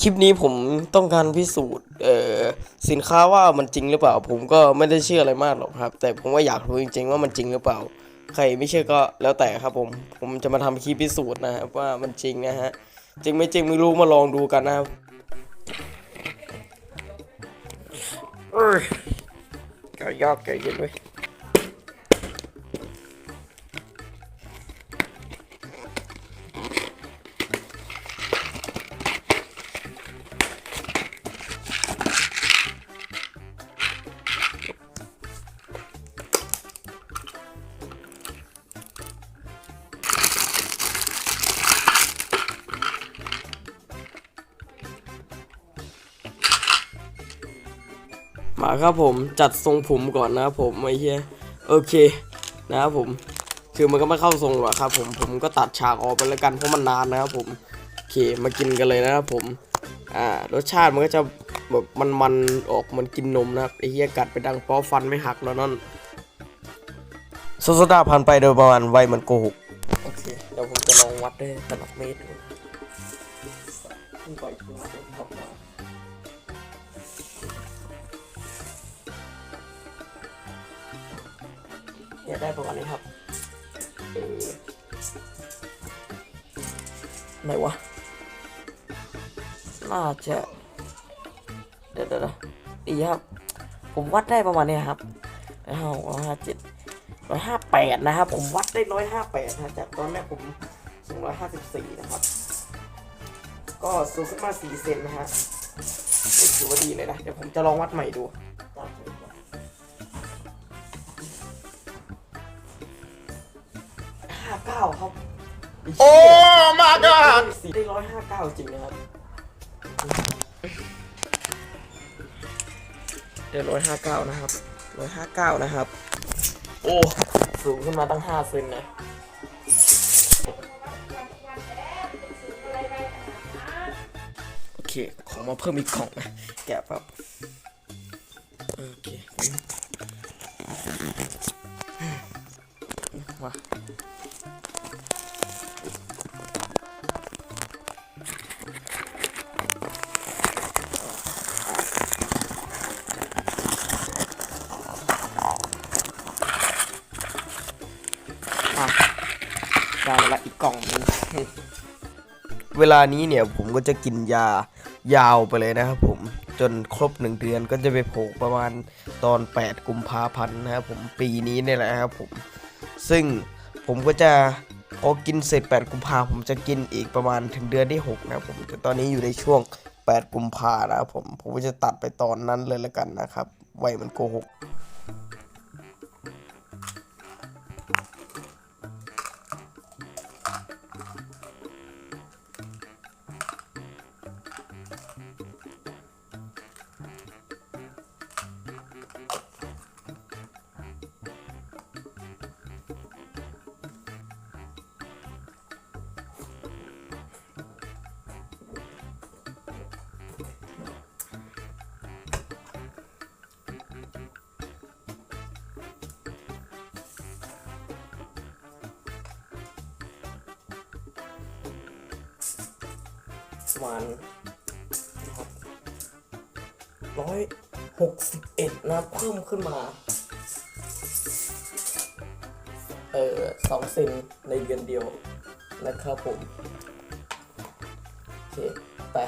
คลิปนี้ผมต้องการพิสูจน์เออสินค้าว่ามันจริงหรือเปล่า ผมก็ไม่ได้เชื่ออะไรมากหรอกครับ แต่ผมว่าอยากรู้จริง ๆ ว่ามันจริงหรือเปล่า ใครไม่เชื่อก็แล้วแต่ครับผมผมจะมาทำคลิปพิสูจน์นะครับว่ามันจริงนะฮะจริงไม่จริงไม่รู้มาลองดูกันนะครับเอ้ยแกยากแกเย็นเว้ ครับผมจัดทรงผมก่อนนะครับผมไอ้เหี้ยโอเคนะครับผมคือมันก็ไม่เข้าทรงหรอกครับผมผมก็ตัดฉากออกไปแล้วกันเพราะมันนานนะครับผมโอเคมากินกันเลยนะครับผมอ่ารสชาติมันก็จะแบบมันๆออกเหมันกินนมนะครับไอ้เหี้ยกัดไปดังเป้อฟันไม่หักแล้วนั่นโซโซดาผ่านไปโดยประมาณวัยมันโกหกโอเคเดี๋ยวผมจะลองวัดด้วยตลับเมตรดูปล่อย ไว้ครับเนี่ยได้ประมาณนี้ครับไหนวะ น่าจะเดี๋ยวเดี๋ยวดีครับ ผมวัดได้ประมาณนี้ครับร้อยห้าเจ็ดร้อยห้าแปดนะครับ ผมวัดได้ร้อยห้าแปดนะจากตอนแรกผมสูงร้อยห้าสิบสี่นะครับ ก็สูงขึ้นมาสี่เซนนะฮะถือว่าดีเลยนะ เดี๋ยวผมจะลองวัดใหม่ดู ก้าครับโอ้ my god สี่ได้ร้อยห้าเก้าจริงนะครับเดี๋ยวร้อยห้าเก้านะครับร้อยห้าเก้านะครับ โอ้สูงขึ้นมาตั้งห้าเซนนะโอเค ขอมาเพิ่มอีกกล่องนะแกะแบบโอเคมาอะ เวลานี้เนี่ยผมก็จะกินยายาวไปเลยนะครับผมจนครบหนึ่งเดือนก็จะไปโผล่ประมาณตอน 8 กุมภาพันธ์นะครับผมปีนี้เนี่ยแหละครับผม ซึ่งผมก็จะพอกินเสร็จ 8 กุมภาผมจะกินอีกประมาณถึงเดือนที่ 6 นะครับผมแต่ตอนนี้อยู่ในช่วง 8 กุมภานะครับผม ผมก็จะตัดไปตอนนั้นเลยละกันนะครับ ไว้มันโกหก ประมาณร้อยหกสิบเอ็ดนะเพิ่มขึ้นมา เออสองเซนในเดือนเดียวนะครับผม โอเค ไป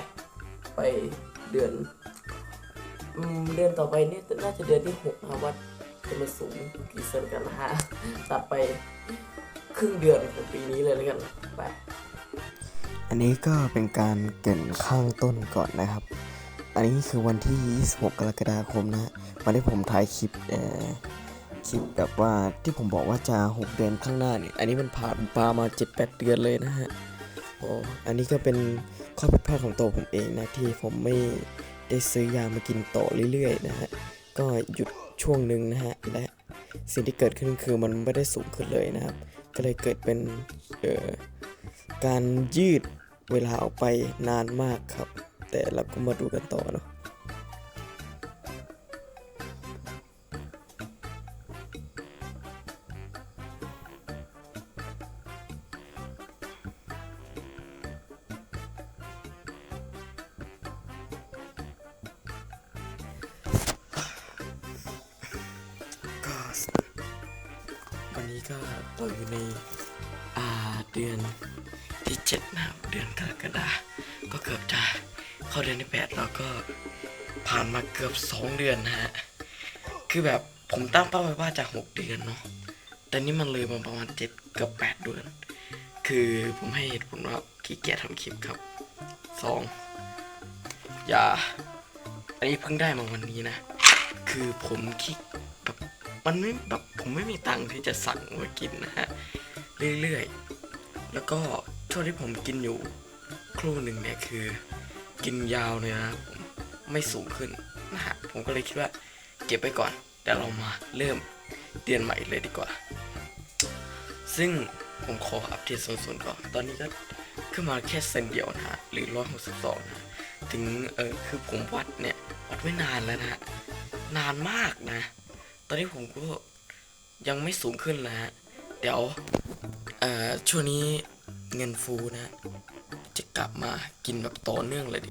ไปเดือนอืมเดือนต่อไปนี่น่าจะเดือนที่หกนะว่าจะมาสูงกี่เซนกันนะฮะ ตัดไปครึ่งเดือนของปีนี้เลยแล้วกัน ไป อันนี้ก็เป็นการเกรินข้างต้นก่อนนะครับ อันนี้คือวันที่ 26 กรกฎาคมนะวันที่ผมถ่ายคลิปเอ่อคลิปแบบว่าที่ผมบอกว่าจะ 6 เดือนข้างหน้าเนี่ย อันนี้มันผ่านปามา 7-8 เดือนเลยนะฮะ โอ้ อันนี้ก็เป็นข้อผิดพลาดของตัวผมเองนะที่ผมไม่ได้ซื้อยามากินต่อเรื่อยๆนะฮะ ก็หยุดช่วงหนึ่งนะฮะ และสิ่งที่เกิดขึ้นคือมันไม่ได้สูงขึ้นเลยนะครับ ก็เลยเกิดเป็นเอ่อการยืด เวลาออกไปนานมากครับ แต่เราก็มาดูกันต่อเนาะวันนี้ก็อยู่ในอาเดือน ที่เจ็ดนะครับเดือนกรกฎาก็เกือบจะเข้าเดือนที่แปดแล้วก็ผ่านมาเกือบสองเดือนนะฮะคือแบบผมตั้งเป้าไว้ว่าจะหกเดือนเนาะแต่นี่มันเลยมาประมาณเจ็ดเกือบแปดเดือน คือผมให้เหตุผลว่าขี้เกียจทำคลิปครับสองอย่า อันนี้เพิ่งได้มาวันนี้นะ คือผมคิดแบบมันไม่แบบผมไม่มีตังค์ที่จะสั่งมากินนะฮะ เรื่อยๆ แล้วก็ ช่วงที่ผมกินอยู่ครู่หนึ่งเนี่ยคือ กินยาวเลยนะครับผมไม่สูงขึ้นนะฮะผมก็เลยคิดว่าเก็บไปก่อนเดี๋ยวเรามาเริ่มเดือนใหม่เลยดีกว่า ซึ่งผมขออัปเดตส่วนๆก่อน ตอนนี้ก็ขึ้นมาแค่เซนเดียวนะฮะหรือร้อยหกสิบสองนะถึงเออคือผมวัดเนี่ยวัดไม่นานแล้วนะฮะนานมากนะ ตอนนี้ผมก็ยังไม่สูงขึ้นนะฮะเดี๋ยวเอ่อช่วงนี้ เงินฟูนะจะกลับมากินแบบต่อเนื่องเลยดิ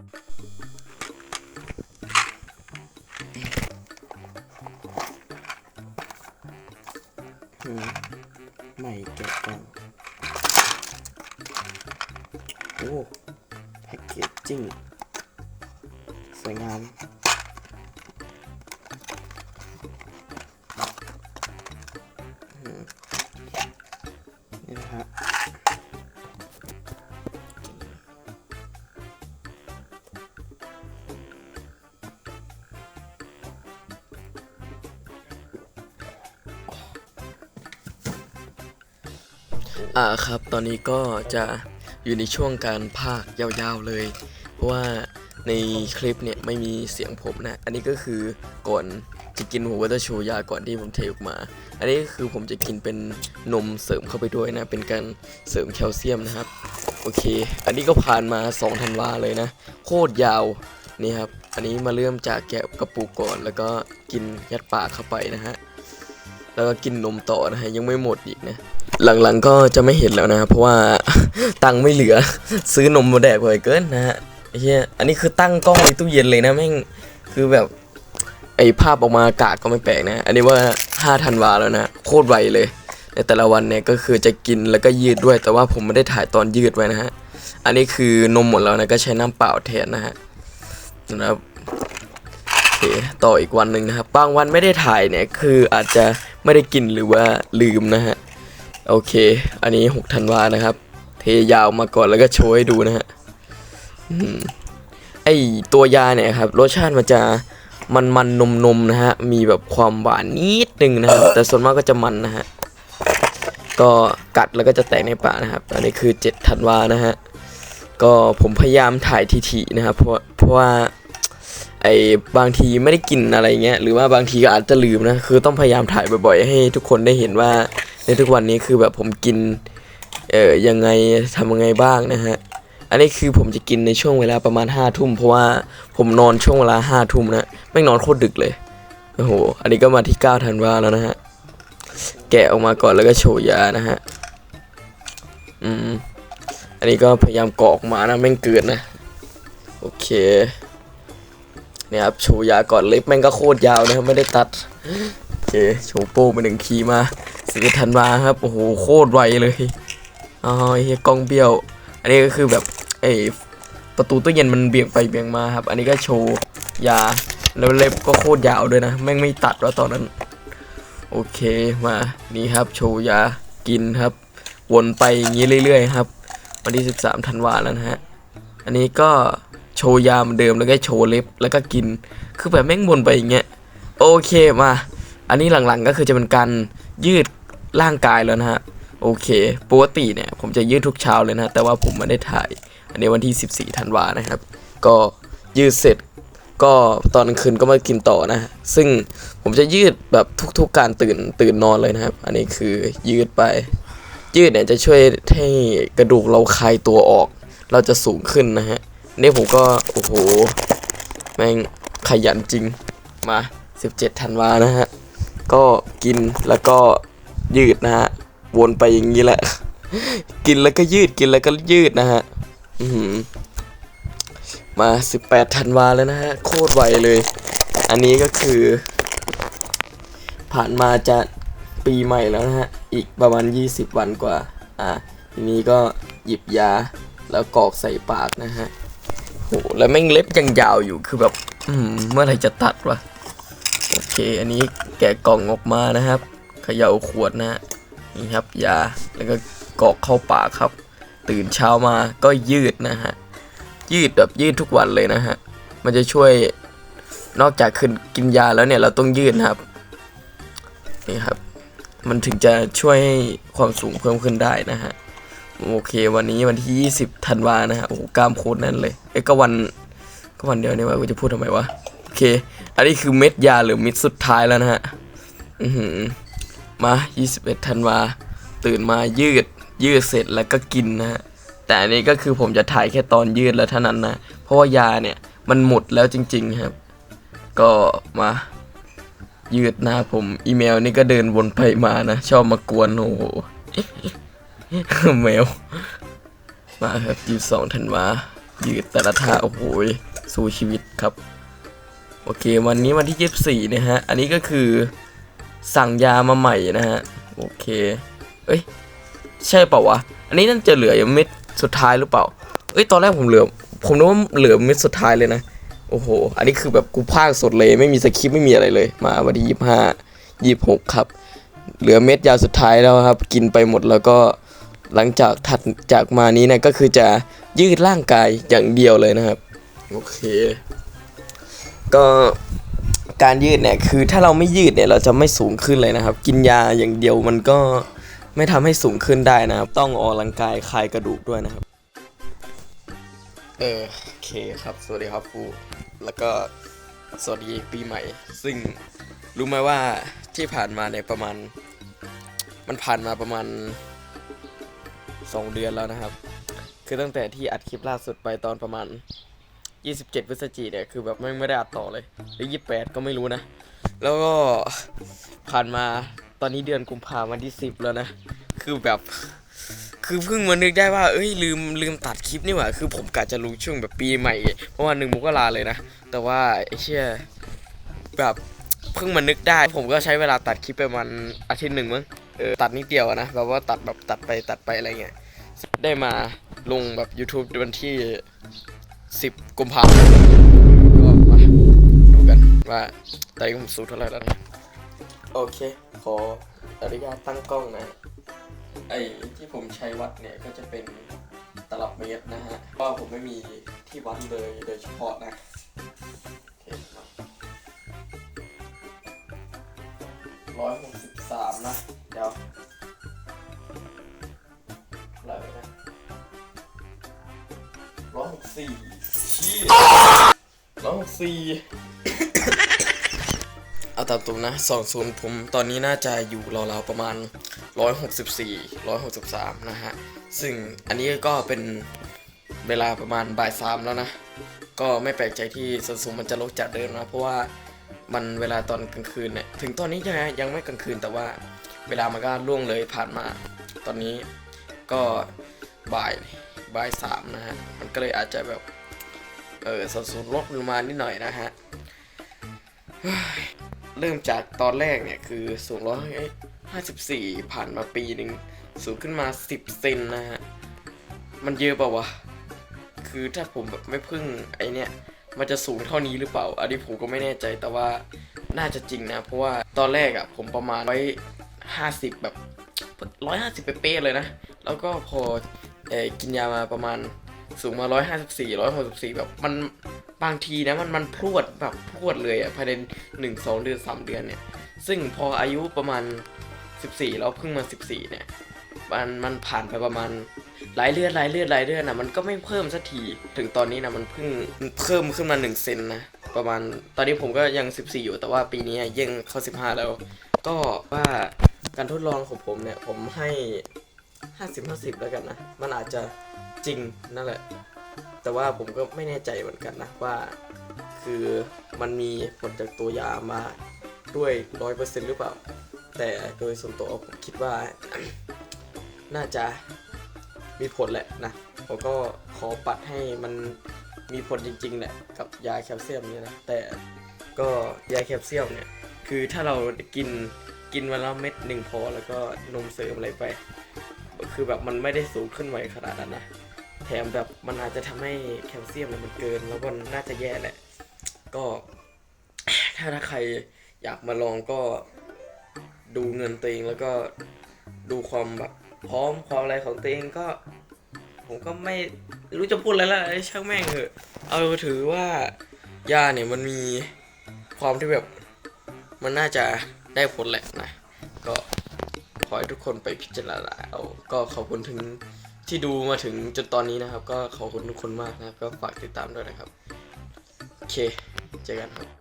ใหม่แกะกล่องโอ้แพ็กเกจจิ้งสวยงาม อ่าครับ ตอนนี้ก็จะอยู่ในช่วงการพากยาวๆเลย เพราะว่าในคลิปเนี่ยไม่มีเสียงผมนะ อันนี้ก็คือก่อนจะกินหัววัตโชยาก่อนที่ผมเทออกมา อันนี้คือผมจะกินเป็นนมเสริมเข้าไปด้วยนะ เป็นการเสริมแคลเซียมนะครับ โอเค อันนี้ก็ผ่านมา2ธันวาเลยนะ โคตรยาวนี่ครับ อันนี้มาเริ่มจากแกะกระปุกก่อน แล้วก็กินยัดปากเข้าไปนะฮะ แล้วก็กินนมต่อนะฮะยังไม่หมดอีกนะหลังๆก็จะไม่เห็นแล้วนะเพราะว่าตังไม่เหลือซื้อนมมาแดกบ่อยเกินนะฮะไอ้เหี้ยอันนี้คือตั้งกล้องในตู้เย็นเลยนะแม่งคือแบบไอภาพออกมอากาศก็ไม่แปลกนะ อันนี้ว่า5ธันวาแล้วนะโคตรไวเลย ในแต่ละวันเนี่ยก็คือจะกินแล้วก็ยืดด้วย แต่ว่าผมไม่ได้ถ่ายตอนยืดไว้นะฮะอันนี้คือนมหมดแล้วนะก็ใช้น้ำเปล่าแทนนะฮะนะครับ เคต่ออีกวันหนึ่งนะครับ บางวันไม่ได้ถ่ายเนี่ย คืออาจจะไม่ได้กินหรือว่าลืมนะฮะ โอเค อันนี้6ธันวานะครับ เทยาวมาก่อนแล้วก็โชว์ให้ดูนะฮะไอตัวยาเนี่ยครับ รสชาติมันจะมันมันนมนมนะฮะ มีแบบความหวานนิดนึงนะครับ แต่ส่วนมากก็จะมันนะฮะ ก็กัดแล้วก็จะแตกในปากนะครับ อันนี้คือ7ธันวานะฮะ ก็ผมพยายามถ่ายทีๆนะครับ เพราะเพราะว่า ไอ้บางทีไม่ได้กินอะไรเงี้ยหรือว่าบางทีก็อาจจะลืมนะคือต้องพยายามถ่ายบ่อยๆ ให้ทุกคนได้เห็นว่าในทุกวันนี้คือแบบผมกินเอ่อยังไงทำยังไงบ้างนะฮะอันนี้คือผมจะกินในช่วงเวลาประมาณห้าทุ่มเพราะว่าผมนอนช่วงเวลาห้าทุ่มนะไม่นอนโคตรดึกเลยโอ้โหอันนี้ก็มาที่9ธันวาแล้วนะฮะแกะออกมาก่อนแล้วก็โชว์ยานะฮะอืมอันนี้ก็พยายามกรอกมานะแม่งเกินนะ โอเค เนี่ยครับโชว์ยาก่อนเล็บแม่งก็โคตรยาวนะครับไม่ได้ตัดโอเคโชว์โป้ไปหนึ่งคีมาสิบธันวาครับโอ้โหโคตรไวเลยอ๋อเฮียกองเบี้ยว อันนี้ก็คือแบบไอประตูตู้เย็นมันเบี่ยงไปเบี่ยงมาครับ อันนี้ก็โชว์ยาแล้วเล็บก็โคตรยาวด้วยนะแม่งไม่ตัดว่าตอนนั้น โอเคมานี่ครับโชว์ยากินครับ วนไปอย่างนี้เรื่อยๆครับ วันที่ 13ธันวาแล้วนะฮะ อันนี้ก็ โชว์ยาเหมือนเดิมแล้วก็โชว์เล็บแล้วก็กิน คือแบบแม่งวนไปอย่างเงี้ยโอเคมา อันนี้หลังๆก็คือจะเป็นการยืดร่างกายแล้วนะฮะโอเคปกติเนี่ยผมจะยืดทุกเช้าเลยนะ แต่ว่าผมไม่ได้ถ่าย อันนี้วันที่ 14ธันวานะครับ ก็ยืดเสร็จก็ตอนกลางคืนก็มากินต่อนะฮะซึ่งผมจะยืดแบบทุก ๆ การตื่นตื่นนอนเลยนะครับ อันนี้คือยืดไป ยืดเนี่ยจะช่วยให้กระดูกเราคลายตัวออก เราจะสูงขึ้นนะฮะ นี่ผมก็ โอ้โห แม่งขยันจริง มา 17ธันวานะฮะ ก็กินแล้วก็ยืดนะฮะ วนไปอย่างนี้แหละ กินแล้วก็ยืด กินแล้วก็ยืดนะฮะอื้อหือมา 18ธันวาแล้วนะฮะ โคตรไวเลย อันนี้ก็คือ ผ่านมาจะปีใหม่แล้วนะฮะ อีกประมาณ 20 วันกว่า อ่า ทีนี้ก็หยิบยาแล้วกอกใส่ปากนะฮะ หแล้วแม่งเล็บยังยาวอยู่คือแบบ อืมเมื่อไหร่จะตัดวะโอเค อันนี้แกะกล่องออกมานะครับเขย่าขวดนะนี่ครับยาแล้วก็กอกเข้าปากครับ ตื่นเช้ามาก็ยืดนะฮะยืดแบบยืดทุกวันเลยนะฮะมันจะช่วยนอกจากขึ้นกินยาแล้วเนี่ยเราต้องยืดนะครับนี่ครับ มันถึงจะช่วยให้ความสูงเพิ่มขึ้นได้นะฮะ โอเค วันนี้วันที่ 20ธันวานะฮะโอ้กล้ามโคตรแน่นเลยเอ้ก็วันก็วันเดียวนี่วะกูจะพูดทำไมวะโอเค อันนี้คือเม็ดยาหรือเม็ดสุดท้ายแล้วนะฮะอือหือมา 21ธันวาตื่นมายืดยืดเสร็จแล้วก็กินนะฮะแต่อันนี้ก็คือผมจะถ่ายแค่ตอนยืดแล้วเท่านั้นนะ เพราะว่ายาเนี่ยมันหมดแล้วจริง ๆครับ ก็มา ยืดหน้าผมอีเมลนี่ก็เดินวนไปมานะ ชอบมากวนโอ้โห แมว มาครับ22ธันวายืดแต่ละท่าโอ้โหสู้ชีวิตครับ โอเค วันนี้วันที่24นะฮะ อันนี้ก็คือสั่งยามาใหม่นะฮะ โอเค เอ้ย ใช่เปล่าวะ อันนี้น่าจะเหลืออยู่เม็ดสุดท้ายหรือเปล่า เอ้ย ตอนแรกผมเหลือ ผมนึกว่าเหลือเม็ดสุดท้ายเลยนะ โอ้โห อันนี้คือแบบกูพากสดเลย ไม่มีสคริปต์ไม่มีอะไรเลย มาวันที่ยี่ห้ายี่หกครับ เหลือเม็ดยาสุดท้ายแล้วครับ กินไปหมดแล้วก็ หลังจากถัดจากมานี้เนะก็คือจะยืดร่างกายอย่างเดียวเลยนะครับ โอเค ก็การยืดเนี่ยคือถ้าเราไม่ยืดเนี่ยเราจะไม่สูงขึ้นเลยนะครับ กินยาอย่างเดียวมันก็ไม่ทำให้สูงขึ้นได้นะครับ ต้องออกกำลังกายคลายกระดูกด้วยนะครับ เออโอเคครับ สวัสดีครับฟูแล้วก็สวัสดีปีใหม่ ซึ่งรู้ไหมว่าที่ผ่านมาเนี่ยประมาณ มันผ่านมาประมาณ 2 เดือนแล้วนะครับ คือตั้งแต่ที่อัดคลิปล่าสุดไปตอนประมาณ 27 พฤศจิกเนี่ยคือแบบไม่ไม่ได้อัดต่อเลยหรือ28 ก็ไม่รู้นะ แล้วก็ผ่านมาตอนนี้เดือนกุมภาพันธ์ที่ 10 แล้วนะ คือแบบคือเพิ่งมานึกได้ว่า เอ้ยลืมลืมตัดคลิปนี่หว่า คือผมกะจะรู้ช่วงแบบปีใหม่ เพราะว่าหนึ่งมกราเลยนะ แต่ว่าไอ้เชี่ยแบบเพิ่งมานึกได้ ผมก็ใช้เวลาตัดคลิปไปมาณอาทิตย์หนึ่งมั้ง เออตัดนิดเดียวนะแบบว่าตัดแบบตัดไปตัดไปอะไรเงี้ยได้มาลงแบบ YouTube วันที่ 10 กุมภาพันธ์ก็มาดูกันว่าตอนนี้ผมสูงเท่าไหร่แล้วนะโอเค ขออนุญาตตั้งกล้องนะ ไอ้ที่ผมใช้วัดเนี่ยก็จะเป็นตลับเมตรนะฮะเพราะผมไม่มีที่วัดเลยโดยเฉพาะนะร้อยหกสิบสามนะ เดี๋ยวอะไรวะนะร้อยหกสี่ชี้ร้อยหกสี่เอาตามตรงนะสองศูนย์ผมตอนนี้น่าจะอยู่ราวๆประมาณ 164 163 นะฮะ ซึ่งอันนี้ก็เป็นเวลาประมาณบ่ายสามแล้วนะ ก็ไม่แปลกใจที่ส่วนสูงมันจะลดจากเดิมนะ เพราะว่ามันเวลาตอนกลางคืนเนี่ย ถึงตอนนี้ยังยังไม่กลางคืนแต่ว่า เวลามันก็ล่วงเลยผ่านมา ตอนนี้ก็บ่ายบ่ายสามนะฮะ มันก็เลยอาจจะแบบ เออส่วนสูงลดลงมานิดหน่อยนะฮะ เริ่มจากตอนแรกเนี่ยคือสูงร้อยห้าสิบสี่ผ่านมาปีหนึ่งสูงขึ้นมาสิบเซนนะฮะ มันเยอะเปล่าวะ คือถ้าผมแบบไม่พึ่งไอเนี่ย มันจะสูงเท่านี้หรือเปล่า อันนี้ผมก็ไม่แน่ใจแต่ว่าน่าจะจริงนะ เพราะว่าตอนแรกอะ่ะผมประมาณร้ ห้าสิบแบบร้อยห้าสิบเป๊ะเลยนะ แล้วก็พอเออกินยามาประมาณสูงมาร้อยห้าสิบสี่ร้อยหกสิบสี่แบบมันบางทีนะมันมันพรวดแบบพรวดเลยอะภายในหนึ่งสองเดือนสามเดือนเนี่ย ซึ่งพออายุประมาณ14แล้วเพิ่งมา14เนี่ยมันมันผ่านไปประมาณหลายเดือนหลายเดือนหลายเดือนนะมันก็ไม่เพิ่มสักทีถึงตอนนี้นะมันเพิ่งเพิ่มขึ้นมา1เซนนะประมาณตอนนี้ผมก็ยัง 14 อยู่แต่ว่าปีนี้ยังเข้า 15 แล้ว ก็ว่า การทดลองของผมเนี่ย ผมให้ 50 50 แล้วกันนะ มันอาจจะจริงนั่นแหละ แต่ว่าผมก็ไม่แน่ใจเหมือนกันนะว่า คือมันมีผลจากตัวยามาด้วยร้อยเปอร์เซ็นต์หรือเปล่า แต่โดยส่วนตัวผมคิดว่า น่าจะมีผลแหละนะผมก็ขอปัดให้มันมีผลจริงๆแหละกับยาแคลเซียมเนี่ยนะแต่ก็ยาแคลเซียมเนี่ย คือถ้าเรากิน กินวันละเม็ดหนึ่งพอแล้วก็นมเสริมอะไรไป คือแบบมันไม่ได้สูงขึ้นไวขนาดนั้นนะแถมแบบมันอาจจะทำให้แคลเซียมมันเกิน แล้วมันน่าจะแย่แหละ ก็ถ้าถ้าใครอยากมาลองก็ดูเงินตัวเองแล้วก็ดูความแบบพร้อมความอะไรของตัวเองก็ ผมก็ไม่รู้จะพูดอะไรละไอ้ช่างแม่งเถอะเอาถือว่ายาเนี่ยมันมีความที่แบบมันน่าจะ ได้ผลแหละนะ ก็ขอให้ทุกคนไปพิจารณาเอาก็ขอบคุณถึงที่ดูมาถึงจนตอนนี้นะครับ ก็ขอบคุณทุกคนมากนะครับ ก็ฝากติดตามด้วยนะครับ โอเค เจอกันครับ